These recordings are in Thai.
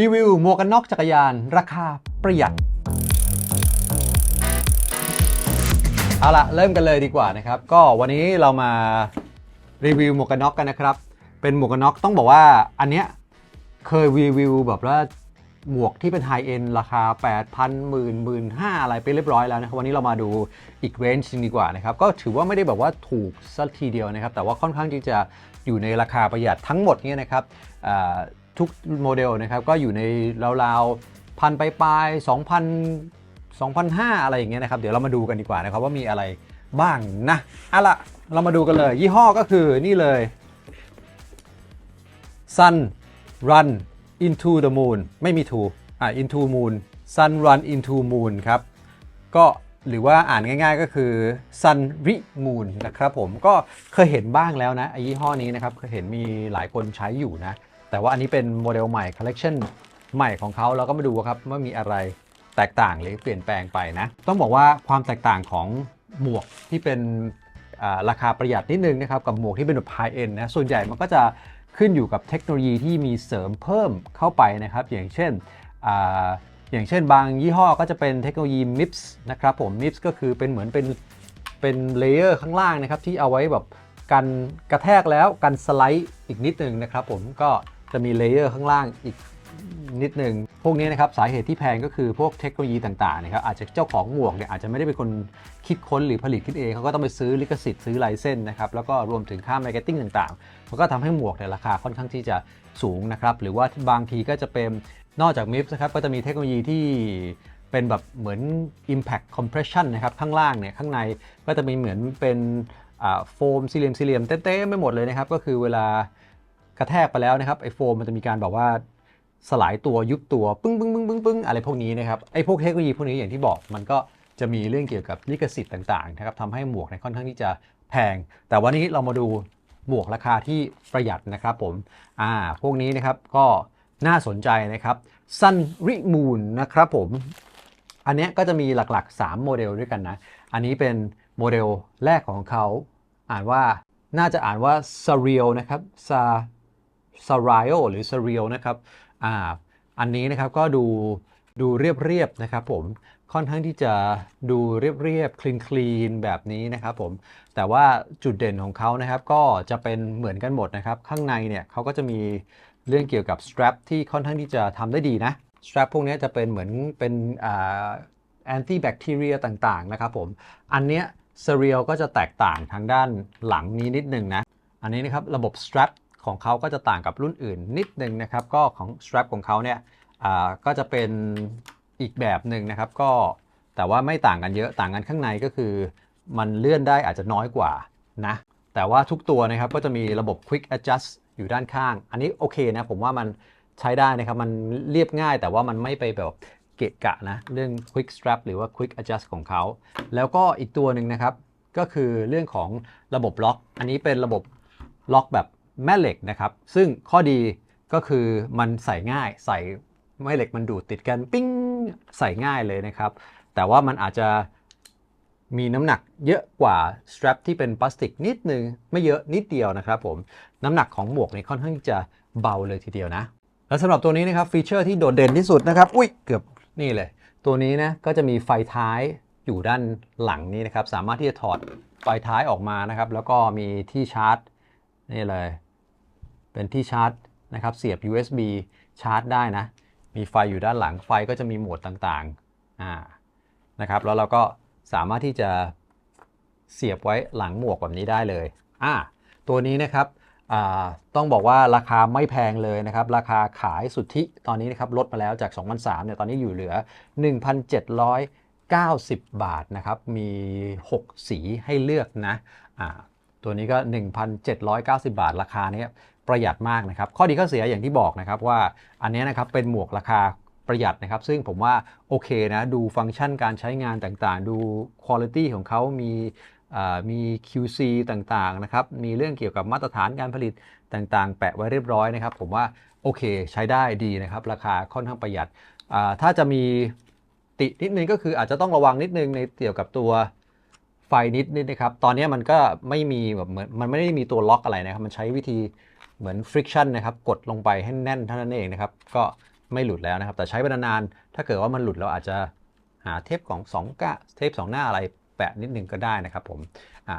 รีวิวหมวกกันน็อกจักรยาน ราคาประหยัด เอาละเริ่มกันเลยดีกว่านะครับ ก็วันนี้เรามารีวิวหมวกกันน็อกกันนะครับ เป็นหมวกกันน็อกต้องบอกว่าอันเนี้ยเคยรีวิวแบบว่าหมวกที่เป็นไฮเอ็นราคา 8,000 หมื่นหมื่นห้าอะไรไปเรียบร้อยแล้วนะครับ วันนี้เรามาดูอีกเรนจ์นึงดีกว่านะครับ ก็ถือว่าไม่ได้แบบว่าถูกสักทีเดียวนะครับ แต่ว่าค่อนข้างที่จะอยู่ในราคาประหยัดทั้งหมดเนี่ยนะครับอ่า ทุกโมเดลนะครับก็อยู่ในราวๆพันปลายๆ2,000 2,500อะไรอย่างเงี้ยนะครับ เดี๋ยวเรามาดูกันดีกว่านะครับว่ามีอะไรบ้างนะเอาละเรามาดูกันเลย ยี่ห้อก็คือนี่เลย Sun Run into the moon ไม่มี to อ่า into moon Sun Run into moon ครับ ก็หรือว่าอ่านง่ายๆก็คือ Sun r i Moon นะครับผมก็เคยเห็นบ้างแล้วนะไอยี่ห้อนี้นะครับ เคยเห็นมีหลายคนใช้อยู่นะ แต่ว่าอันนี้เป็นโมเดลใหม่ collection ใหม่ของเขาเราก็มาดูครับว่ามีอะไรแตกต่างหรือเปลี่ยนแปลงไปนะ ต้องบอกว่าความแตกต่างของหมวกที่เป็นราคาประหยัดนิดนึงนะครับกับหมวกที่เป็นแบบ high end นะส่วนใหญ่มันก็จะขึ้นอยู่กับเทคโนโลยีที่มีเสริมเพิ่มเข้าไปนะครับ อย่างเช่นออย่างเช่นบางยี่ห้อก็จะเป็นเทคโนโลยี MIPS นะครับผม MIPS ก็คือเป็นเหมือนเป็นเป็นเลเยอร์ข้างล่างนะครับที่เอาไว้แบบกันกระแทกแล้วกันสไลด์อีกนิดนึงนะครับผมก็ จะมีเลเยอร์ข้างล่างอีกนิดหนึ่ง พวกนี้นะครับสาเหตุที่แพงก็คือพวกเทคโนโลยีต่างๆนะครับอาจจะเจ้าของหมวกเนี่ยอาจจะไม่ได้เป็นคนคิดค้นหรือผลิตขึ้นเอง เขาก็ต้องไปซื้อลิขสิทธิ์ซื้อไลเซนส์นะครับแล้วก็รวมถึงค่ามาร์เก็ตติ้งต่างๆ มันก็ทำให้หมวกเนี่ยราคาค่อนข้างที่จะสูงนะครับหรือว่าบางทีก็จะเป็นนอกจากมิฟนะครับก็จะมีเทคโนโลยีที่เป็นแบบเหมือน impact compression นะครับข้างล่างเนี่ยข้างในก็จะมีเหมือนเป็นโฟมสี่เหลี่ยมสี่เหลี่ยมเต้ๆไม่หมดเลยนะครับก็คือเวลา กระแทกไปแล้วนะครับไอโฟมมันจะมีการแบบว่าสลายตัวยุบตัวปึ้งปึ้งปึ้งปึ้งปึ้งอะไรพวกนี้นะครับไอพวกเทคโนโลยีพวกนี้อย่างที่บอกมันก็จะมีเรื่องเกี่ยวกับลิขสิทธิ์ต่างๆนะครับทำให้หมวกเนี่ยค่อนข้างที่จะแพง แต่วันนี้เรามาดูหมวกราคาที่ประหยัดนะครับผมอ่าพวกนี้นะครับก็น่าสนใจนะครับ Sun r i Moon นะครับผมอันนี้ก็จะมีหลักๆ 3 โมเดลด้วยกันนะ อันนี้เป็นโมเดลแรกของเขา อ่านว่าน่าจะอ่านว่า s a r i o นะครับ Sa s a r i o หรือ s a r i o นะครับอ่าอันนี้นะครับก็ดูดูเรียบๆนะครับผมค่อนข้างที่จะดูเรียบๆคลีนคลีนแบบนี้นะครับผมแต่ว่าจุดเด่นของเขานะครับก็จะเป็นเหมือนกันหมดนะครับ ข้างในเนี่ยเขาก็จะมีเรื่องเกี่ยวกับ strap ที่ค่อนข้างที่จะทำได้ดีนะ strap พวกนี้จะเป็นเหมือนเป็นอ่า anti bacteria ต่างๆนะครับผมอันเนี้ย Serial ก็จะแตกต่างทางด้านหลังนี้นิดนึงนะ อันนี้นะครับระบบ strap ของเขาก็จะต่างกับรุ่นอื่นนิดนึงนะครับ ก็ของ strap ของเขาเนี่ยก็จะเป็นอีกแบบหนึ่งนะครับ ก็แต่ว่าไม่ต่างกันเยอะต่างกันข้างในก็คือ มันเลื่อนได้อาจจะน้อยกว่านะแต่ว่าทุกตัวนะครับก็จะมีระบบ quick adjust อยู่ด้านข้าง อันนี้โอเคนะผมว่ามันใช้ได้นะครับ มันเรียบง่ายแต่ว่ามันไม่ไปแบบเกะกะนะ เรื่อง quick strap หรือว่า quick adjust ของเขา แล้วก็อีกตัวหนึ่งนะครับ ก็คือเรื่องของระบบล็อก อันนี้เป็นระบบล็อกแบบ แม่เหล็กนะครับ ซึ่งข้อดีก็คือมันใส่ง่าย ใส่แม่เหล็กมันดูดติดกันปิ้งใส่ง่ายเลยนะครับ แต่ว่ามันอาจจะมีน้ำหนักเยอะกว่า strap ที่เป็นพลาสติกนิดนึง ไม่เยอะนิดเดียวนะครับผม น้ำหนักของหมวกนี่ค่อนข้างจะเบาเลยทีเดียวนะ แล้วสำหรับตัวนี้นะครับฟีเจอร์ที่โดดเด่นที่สุดนะครับ อุ้ยเกือบนี่เลย ตัวนี้นะก็จะมีไฟท้ายอยู่ด้านหลังนี้นะครับ สามารถที่จะถอดไฟท้ายออกมานะครับ แล้วก็มีที่ชาร์จนี่เลย เป็นที่ชาร์จนะครับเสียบ USB ชาร์จได้นะ มีไฟอยู่ด้านหลังไฟก็จะมีโหมดต่างๆอ่านะครับ แล้วเราก็สามารถที่จะเสียบไว้หลังหมวกแบบนี้ได้เลยอ่าตัวนี้นะครับต้องบอกว่าราคาไม่แพงเลยนะครับ ราคาขายสุทธิตอนนี้นะครับลดมาแล้วจาก2,300เนี่ยตอนนี้อยู่เหลือ 1,790 บาทนะครับ มี 6 สีให้เลือกนะอ่าตัวนี้ก็ 1,790 บาทราคาเนี้ย ประหยัดมากนะครับ ข้อดีข้อเสียอย่างที่บอกนะครับว่าอันนี้นะครับเป็นหมวกราคาประหยัดนะครับ ซึ่งผมว่าโอเคนะ ดูฟังก์ชันการใช้งานต่างๆ ดูคุณภาพของเขามีมี QC ต่างๆนะครับ มีเรื่องเกี่ยวกับมาตรฐานการผลิตต่างๆ แปะไว้เรียบร้อยนะครับ ผมว่าโอเคใช้ได้ดีนะครับ ราคาค่อนข้างประหยัด ถ้าจะมีตินิดนึงก็คืออาจจะต้องระวังนิดนึงในเกี่ยวกับตัวไฟนิดนิดนะครับ ตอนนี้มันก็ไม่มีแบบเหมือนมันไม่ได้มีตัวล็อกอะไรนะครับ มันใช้วิธี เหมือน friction นะครับกดลงไปให้แน่นเท่านั้นเองนะครับ ก็ไม่หลุดแล้วนะครับ แต่ใช้ไปนานๆถ้าเกิดว่ามันหลุดเราอาจจะหาเทปของ2กะเทป2 หน้าอะไรแปะนิดนึงก็ได้นะครับผมอ่า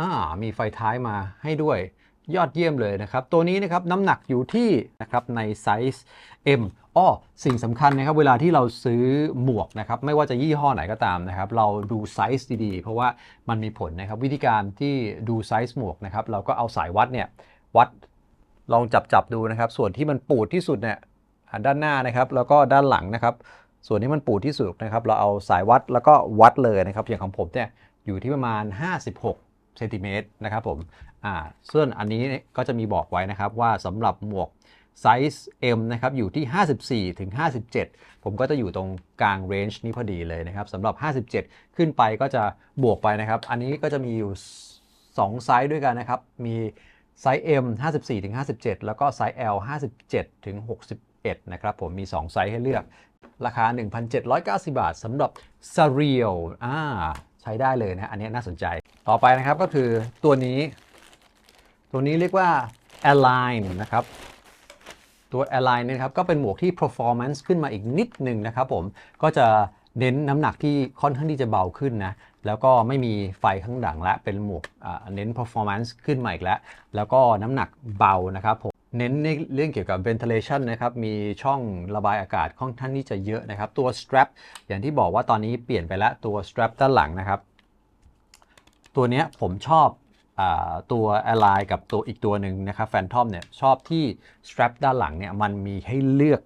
อ่ามีไฟท้ายมาให้ด้วยยอดเยี่ยมเลยนะครับ ตัวนี้นะครับน้ำหนักอยู่ที่นะครับในไซส์ M อ้อสิ่งสำคัญนะครับเวลาที่เราซื้อหมวกนะครับไม่ว่าจะยี่ห้อไหนก็ตามนะครับ เราดูไซส์ดีๆ เพราะว่ามันมีผลนะครับวิธีการที่ดูไซส์หมวกนะครับเราก็เอาสายวัดเนี่ยวัด ลองจับจับดูนะครับ ส่วนที่มันปูดที่สุดเนี่ยด้านหน้านะครับ แล้วก็ด้านหลังนะครับ ส่วนที่มันปูดที่สุดนะครับ เราเอาสายวัดแล้วก็วัดเลยนะครับ อย่างของผมเนี่ยอยู่ที่ประมาณ 56เซนติเมตรนะครับผมอ่าส่วนอันนี้ก็จะมีบอกไว้นะครับว่าสำหรับหมวกไซส์ M นะครับอยู่ที่ 54ถึง57 ผมก็จะอยู่ตรงกลางเรนจ์นี้พอดีเลยนะครับสำหรับ 57 ขึ้นไปก็จะบวกไปนะครับ อันนี้ก็จะมีอยู่ 2 ไซส์ด้วยกันนะครับ มี ไซส์ M 54ถึง57 แล้วก็ไซส์ L 57ถึง61 นะครับผมมี 2 ไซส์ให้เลือก ราคา 1,790 บาทสำหรับ s a r i o อ่าใช้ได้เลยนะ อันนี้น่าสนใจ ต่อไปนะครับก็คือตัวนี้ ตัวนี้เรียกว่า Align นะครับตัว Align เนี่ยนะครับก็เป็นหมวกที่ performance ขึ้นมาอีกนิดหนึ่งนะครับผมก็จะ เน้นน้ำหนักที่ค่อนข้างที่จะเบาขึ้นนะ แล้วก็ไม่มีไฟข้างหลังและ เป็นหมวกเน้น performance ขึ้นมาอีกแล้ว แล้วก็น้ำหนักเบานะครับผม เน้นในเรื่องเกี่ยวกับ ventilation นะครับ มีช่องระบายอากาศค่อนข้างที่จะเยอะนะครับ ตัว strap อย่างที่บอกว่าตอนนี้เปลี่ยนไปแล้ว ตัว strap ด้านหลังนะครับ ตัวเนี้ยผมชอบอตัว Ally กับตัวอีกตัวหนึ่งนะครับ Phantom เนี่ยชอบที่ strap ด้านหลังเนี่ยมันมีให้เลือก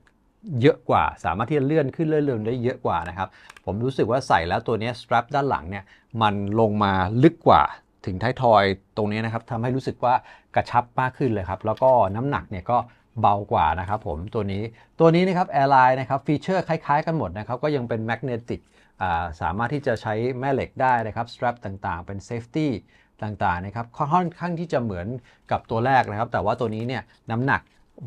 เยอะกว่า สามารถที่จะเลื่อนขึ้นเลื่อนลงได้เยอะกว่านะครับ ผมรู้สึกว่าใส่แล้วตัวนี้ย strap ด้านหลังเนี่ยมันลงมาลึกกว่าถึงท้ายทอยตรงนี้นะครับทำให้รู้สึกว่ากระชับมากขึ้นเลยครับ แล้วก็น้ำหนักเนี่ยก็เบากว่านะครับผมตัวนี้ตัวนี้นะครับ Airline นะครับฟีเจอร์คล้ายๆกันหมดนะครับ ก็ยังเป็น magnetic อ่าสามารถที่จะใช้แม่เหล็กได้นะครับ strap ต่างๆ เป็น safety ต่างๆนะครับค่อนข้างที่จะเหมือนกับตัวแรกนะครับ แต่ว่าตัวนี้เนี่ยน้ำหนัก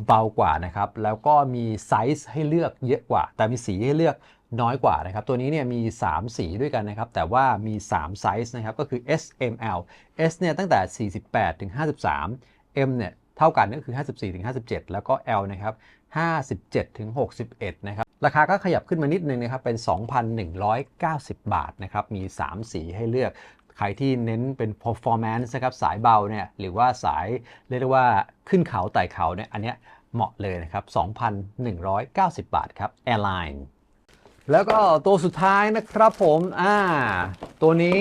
เบากว่านะครับ แล้วก็มีไซส์ให้เลือกเยอะกว่า แต่มีสีให้เลือกน้อยกว่านะครับ ตัวนี้เนี่ยมี 3 สีด้วยกันนะครับ แต่ว่ามี 3 ไซส์นะครับ ก็คือ S M L S เนี่ยตั้งแต่ 48ถึง53 M เนี่ยเท่ากันก็คือ 54ถึง57 แล้วก็ L นะครับ57ถึง61 นะครับ ราคาก็ขยับขึ้นมานิดนึงนะครับ เป็น 2,190 บาทนะครับ มี 3 สีให้เลือก ใครที่เน้นเป็น performance นะครับสายเบาเนี่ยหรือว่าสายเรียกได้ว่าขึ้นเขาไต่เขาเนี่ยอันเนี้ยเหมาะเลยนะครับ 2,190 บาทครับ Airline แล้วก็ตัวสุดท้ายนะครับผมอ่าตัวนี้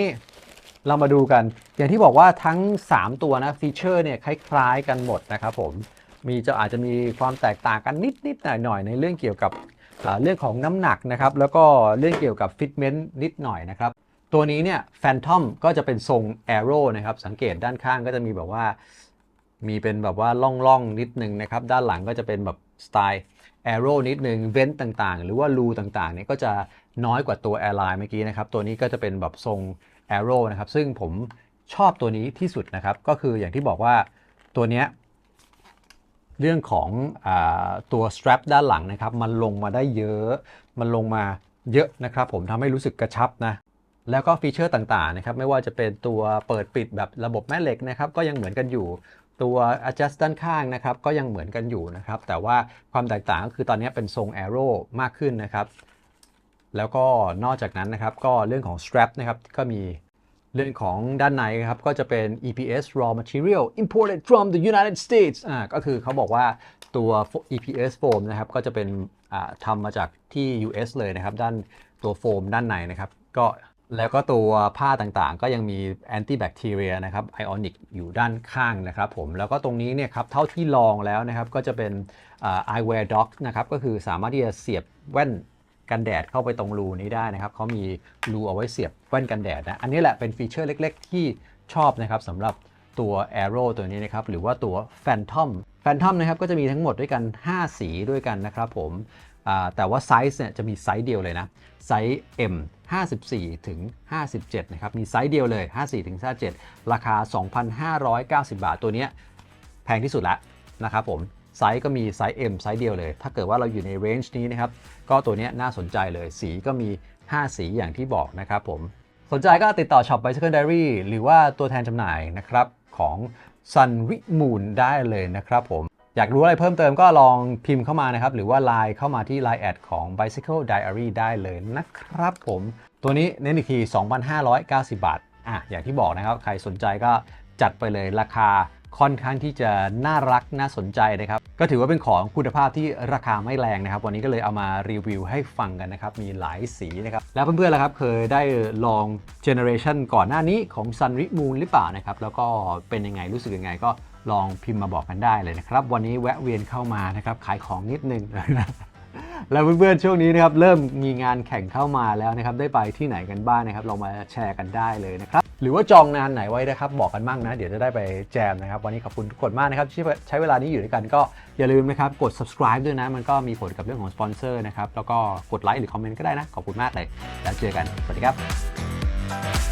เรามาดูกัน อย่างที่บอกว่าทั้ง 3 ตัวนะฟีเจอร์เนี่ยคล้ายๆกันหมดนะครับผมมีจะอาจจะมีความแตกต่างกันนิดๆหน่อยๆในเรื่องเกี่ยวกับเรื่องของน้ำหนักนะครับ แล้วก็เรื่องเกี่ยวกับฟิตเมนต์นิดหน่อยนะครับ ตัวนี้เนี่ย Phantom ก็จะเป็นทรง Arrow นะครับ สังเกตด้านข้างก็จะมีแบบว่า มีเป็นแบบว่าล่องๆงนิดนึงนะครับ ด้านหลังก็จะเป็นแบบสไตล์ Arrow นิดนึง เว้นต่างๆ หรือว่ารูต่างๆเนี่ยก็จะน้อยกว่าตัว Airline เมื่อกี้นะครับ ตัวนี้ก็จะเป็นแบบทรง Arrow นะครับ ซึ่งผมชอบตัวนี้ที่สุดนะครับ ก็คืออย่างที่บอกว่าตัวเนี้ยเรื่องของอตัว strap ด้านหลังนะครับ มันลงมาได้เยอะ มันลงมาเยอะนะครับ ผมทำให้รู้สึกกระชับนะ แล้วก็ฟีเจอร์ต่างๆนะครับไม่ว่าจะเป็นตัวเปิดปิดแบบระบบแม่เหล็กนะครับก็ยังเหมือนกันอยู่ตัว adjust ด้านข้างนะครับก็ยังเหมือนกันอยู่นะครับแต่ว่าความแตกต่างก็คือตอนนี้เป็นทรง arrow มากขึ้นนะครับแล้วก็นอกจากนั้นนะครับก็เรื่องของ strap นะครับก็มีเรื่องของด้านในครับก็จะเป็น EPS raw material imported from the United States อ่าก็คือเขาบอกว่าตัว EPS foam นะครับก็จะเป็นอ่าทำมาจากที่ US เลยนะครับด้านตัวโฟมด้านในนะครับก็ แล้วก็ตัวผ้าต่างๆ ก็ยังมี anti bacteria นะครับ ionic อยู่ด้านข้างนะครับผมแล้วก็ตรงนี้เนี่ยครับเท่าที่ลองแล้วนะครับก็จะเป็นไอ่า eyewear dock นะครับก็คือสามารถที่จะเสียบแว่นกันแดดเข้าไปตรงรูนี้ได้นะครับเขามีรูเอาไว้เสียบแว่นกันแดดนะอันนี้แหละเป็นฟีเจอร์เล็ก ๆ ที่ชอบนะครับสำหรับตัว Arrow ตัวนี้นะครับหรือว่าตัว Phantom Phantom นะครับก็จะมีทั้งหมดด้วยกัน 5 สีด้วยกันนะครับผม แต่ว่าไซส์เนี่ยจะมีไซส์เดียวเลยนะ ไซส์ M 54ถึง57 นะครับ มีไซส์เดียวเลย 54ถึง57 ราคา 2,590 บาท ตัวนี้แพงที่สุดแล้วนะครับผม ไซส์ก็มีไซส์ M ไซส์เดียวเลย ถ้าเกิดว่าเราอยู่ในเรนจ์นี้นะครับ ก็ตัวนี้น่าสนใจเลย สีก็มี 5 สีอย่างที่บอกนะครับผม สนใจก็ติดต่อช็อป Bicycle Diary หรือว่าตัวแทนจำหน่ายนะครับของ Sun r i Moon ได้เลยนะครับผม อยากรู้อะไรเพิ่มเติมก็ลองพิมพ์เข้ามานะครับ หรือว่าไลน์เข้ามาที่ Line แอดของ Bicycle Diary ได้เลยนะครับผม ตัวนี้เน้นอีกที 2,590 บาท อะ อย่างที่บอกนะครับ ใครสนใจก็จัดไปเลยราคาค่อนข้างที่จะน่ารักน่าสนใจนะครับ ก็ถือว่าเป็นของคุณภาพที่ราคาไม่แรงนะครับ วันนี้ก็เลยเอามารีวิวให้ฟังกันนะครับ มีหลายสีนะครับ แล้วเพื่อนๆล่ะครับ เคยได้ลองเจเนอเรชันก่อนหน้านี้ของ Sun r i Moon หรือเปล่านะครับ แล้วก็เป็นยังไงรู้สึกยังไงก็ ลองพิมพ์มาบอกกันได้เลยนะครับ วันนี้แวะเวียนเข้ามานะครับขายของนิดนึงแล้วเพื่อนๆช่วงนี้นะครับเริ่มมีงานแข่งเข้ามาแล้วนะครับได้ไปที่ไหนกันบ้างนะครับลองมาแชร์กันได้เลยนะครับ หรือว่าจองงานไหนไว้นะครับ บอกกันบ้างนะ เดี๋ยวจะได้ไปแจมนะครับ วันนี้ขอบคุณทุกคนมากนะครับที่ใช้เวลานี้อยู่ด้วยกันก็อย่าลืมนะครับกด subscribe ด้วยนะ มันก็มีผลกับเรื่องของสปอนเซอร์นะครับแล้วก็กดไลค์หรือคอมเมนต์ก็ได้นะ ขอบคุณมากเลย แล้วเจอกันสวัสดีครับ